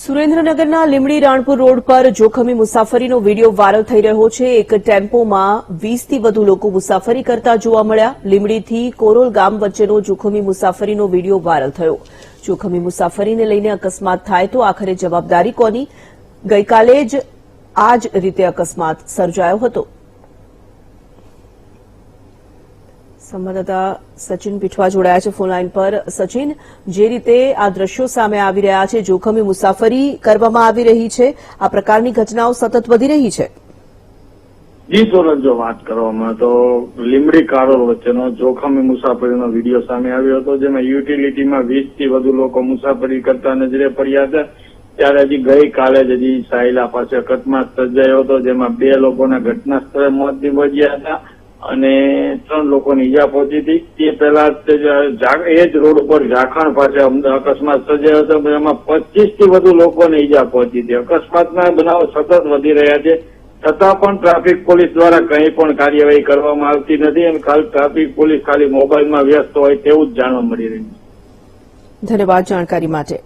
સુરેન્દ્રનગરના લીમડી રાણપુર રોડ પર જોખમી મુસાફરીનો વીડિયો વાયરલ થઈ રહ્યો છે. એક ટેમ્પોમાં વીસથી વધુ લોકો મુસાફરી કરતા જોવા મળ્યા. લીમડીથી કોરોલ ગામ વચ્ચેનો જોખમી મુસાફરીનો વીડિયો વાયરલ થયો. જોખમી મુસાફરીને લઈને અકસ્માત થાય તો આખરે જવાબદારી કોની? ગઈકાલે જ આ જ રીતે અકસ્માત સર્જાયો હતો. સંવાદદાતા સચિન પીઠવા જોડાયા છે ફોનલાઈન પર. સચિન, જે રીતે આ દ્રશ્યો સામે આવી રહ્યા છે, જોખમી મુસાફરી કરવામાં આવી રહી છે, આ પ્રકારની ઘટનાઓ સતત વધી રહી છે. જી સોરજ જો વાત કરવામાં તો લીમડી કારોલ વચ્ચેનો જોખમી મુસાફરીનો વીડિયો સામે આવ્યો હતો, જેમાં યુટિલિટીમાં વીસથી વધુ લોકો મુસાફરી કરતા નજરે પડ્યા હતા. ત્યારે હજી ગઈકાલે જ હજી સાયલા પાસે અકસ્માત સર્જાયો હતો, જેમાં બે લોકોના ઘટના સ્થળે મોત નીપજ્યા હતા. અને ત્રણ લોકોને ઈજા પહોંચી હતી. તે પહેલા એ જ રોડ ઉપર ઝાખણ પાસે અકસ્માત સર્જાયો હતો. એમાં પચીસથી વધુ લોકોને ઈજા પહોંચી હતી. અકસ્માતના બનાવો સતત વધી રહ્યા છે. છતાં પણ ટ્રાફિક પોલીસ દ્વારા કંઈ પણ કાર્યવાહી કરવામાં આવતી નથી અને ખાલી ટ્રાફિક પોલીસ ખાલી મોબાઈલમાં વ્યસ્ત હોય તેવું જ જાણવા મળી રહ્યું ધન્યવાદ જાણકારી માટે.